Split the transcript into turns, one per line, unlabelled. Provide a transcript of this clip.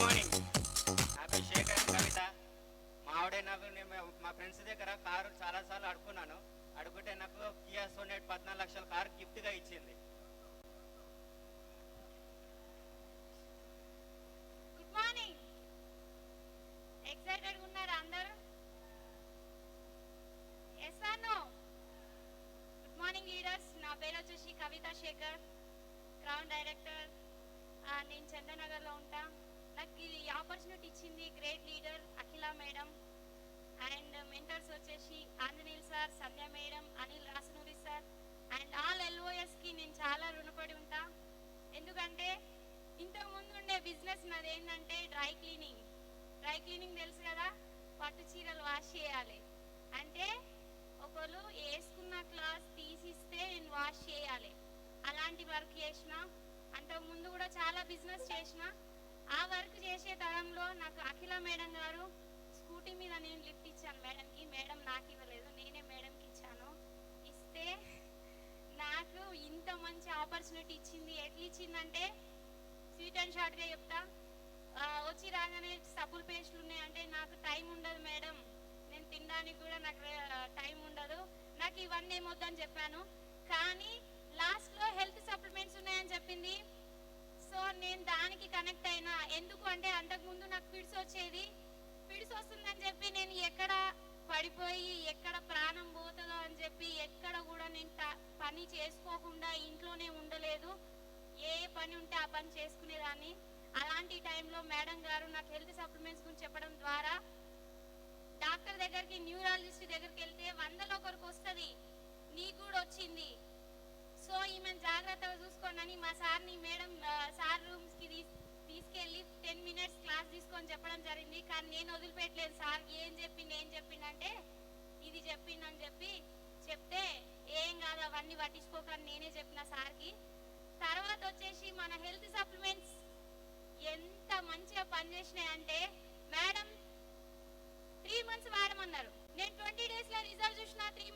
Good morning నా కవిత. మా ఆవిడే నాకు నేను మా ఫ్రెండ్స్ దగ్గర కారు చాలాసార్లు అడుక్కున్నాను. అడుగుంటే నాకు కియా సోనెట్ పద్నాలుగు లక్షల కారు గిఫ్ట్గా ఇచ్చింది.
గుడ్ మార్నింగ్ ఎక్సైటెడ్ ఉన్నారా అందరూ? Yes no good morning leaders నా పేరు వచ్చేసి కవిత శేఖర్ క్రౌన్ డైరెక్టర్ నేను చంద్రనగర్లో ఉంటా. మేడం. అండ్ మెంటర్స్ వచ్చేసి Anjaneyulu sir Sandhya madam Anil Rasanuri sir. And all ఎల్ఓఎస్కి నేను చాలా రుణపడి ఉంటా. ఎందుకంటే ఇంతకు ముందు ఉండే బిజినెస్ నాది ఏంటంటే డ్రై క్లీనింగ్. డ్రై క్లీనింగ్ తెలుసు కదా? పట్టు చీరలు వాష్ చేయాలి. అంటే ఒకళ్ళు వేసుకున్న క్లాత్ తీసిస్తే నేను వాష్ చేయాలి. అలాంటి వర్క్ చేసిన అంతకు ముందు కూడా చాలా బిజినెస్ చేసిన ఆ వర్క్ చేసే తరంలో నాకు అఖిల మేడం గారు స్కూటీ మీద నేను లిఫ్ట్ ఇచ్చాను మేడంకి మేడం నాకు ఇవ్వలేదు. నేనే మేడంకి ఇచ్చాను. ఇస్తే నాకు ఇంత మంచి ఆపర్చునిటీ ఇచ్చింది. ఎట్లా ఇచ్చిందంటే స్వీట్ అండ్ షార్ట్గా చెప్తా. వచ్చి రాగానే సబ్బులు పేస్ట్లు ఉన్నాయంటే నాకు టైం ఉండదు మేడం. నేను తినడానికి కూడా నాకు టైం ఉండదు. నాకు ఇవన్నీ ఏమొద్దని చెప్పాను. కానీ లాస్ట్లో హెల్త్ సప్లిమెంట్స్ ఉన్నాయని చెప్పింది. సో నేను దానికి కనెక్ట్ అయినా. ఎందుకు అంటే అంతకుముందు నాకు పిడిసి వచ్చేది పిడిసి వస్తుందని చెప్పి నేను ఎక్కడ పడిపోయి ఎక్కడ ప్రాణం పోతుందో అని చెప్పి ఎక్కడ కూడా నేను పని చేసుకోకుండా ఇంట్లోనే ఉండలేదు. ఏ పని ఉంటే ఆ పని చేసుకునేదాన్ని. అలాంటి టైంలో మేడం గారు నాకు హెల్త్ సప్లిమెంట్స్ గురించి చెప్పడం ద్వారా డాక్టర్ దగ్గరికి న్యూరాలజిస్ట్ దగ్గరికి వెళ్తే వందలో ఒకరికి వస్తుంది. నీకు కూడా వచ్చింది. సో ఈమె జాగ్రత్తగా చూసుకోండి మా సార్ని మేడం సార్ క్లాస్ చెప్పడం జరిగింది. కానీ నేను వదిలిపెట్టలేదు సార్. ఏం చెప్పింది ఏం చెప్పిందంటే ఇది చెప్పిందని చెప్పి చెప్తే ఏం కాదు అవన్నీ పట్టించుకోకని నేనే చెప్పిన సార్కి. తర్వాత వచ్చేసి మన హెల్త్ సప్లిమెంట్స్ ఎంత మంచిగా పనిచేసినాయంటే మేడం త్రీ మంత్స్ వాడమన్నారు. నేను ట్వంటీ డేస్లో రిజల్ట్ చూసిన త్రీ